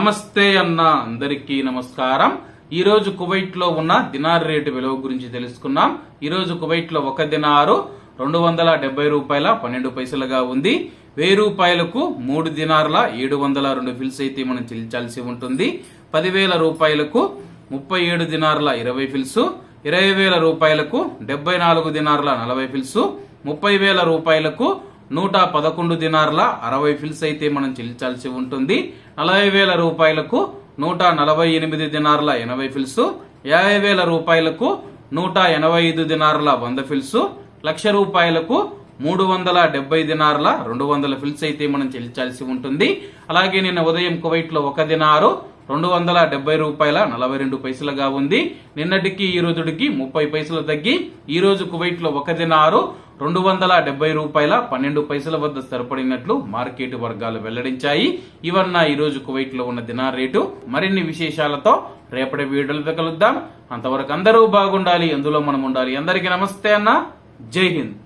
నమస్తే అన్న అందరికీ నమస్కారం. ఈ రోజు కువైట్లో ఉన్న దినార్ రేటు విలువ గురించి తెలుసుకున్నాం. ఈ రోజు కువైట్లో ఒక దినారు రెండు వందల డెబ్బై రూపాయల పన్నెండు పైసలుగా ఉంది. వెయ్యి రూపాయలకు మూడు దినార్ల ఏడు వందల రెండు ఫిల్స్ అయితే మనం చెల్లించాల్సి ఉంటుంది. పదివేల రూపాయలకు ముప్పై ఏడు దినార్ల ఇరవై ఫిల్స్ ఇరవై వేల రూపాయలకు డెబ్బై నాలుగు దినార్ల నలభై ఫిల్స్ ముప్పై వేల రూపాయలకు నూట పదకొండు దినార్ల అరవై ఫిల్స్ అయితే మనం చెల్లించాల్సి ఉంటుంది. నలభై వేల రూపాయలకు నూట నలభై ఎనిమిది దినార్ల ఎనభై ఫిల్స్ యాభై వేల రూపాయలకు నూట ఎనభై ఐదు దినార్ల వంద ఫిల్స్ లక్ష రూపాయలకు మూడు వందల డెబ్బై దినార్ల రెండు వందల ఫిల్స్ అయితే మనం చెల్లించాల్సి ఉంటుంది. అలాగే నిన్న ఉదయం కువైట్లో ఒక దినారు రెండు వందల డెబ్బై రూపాయల నలభై రెండు పైసలుగా ఉంది. నిన్నటికి ఈ రోజుడికి ముప్పై పైసలు తగ్గి ఈ రోజు కువైట్లో ఒక దినారు రెండు వందల డెబ్బై రూపాయల పన్నెండు పైసల వద్ద స్థిరపడినట్లు మార్కెట్ వర్గాలు వెల్లడించాయి. ఇవన్న ఈ రోజు కువైట్లో ఉన్న దినార్ రేటు. మరిన్ని విశేషాలతో రేపటి వీడియోలతో కలుద్దాం. అంతవరకు అందరూ బాగుండాలి. అందులో మనం ఉండాలి. అందరికీ నమస్తే అన్న. జై హింద్.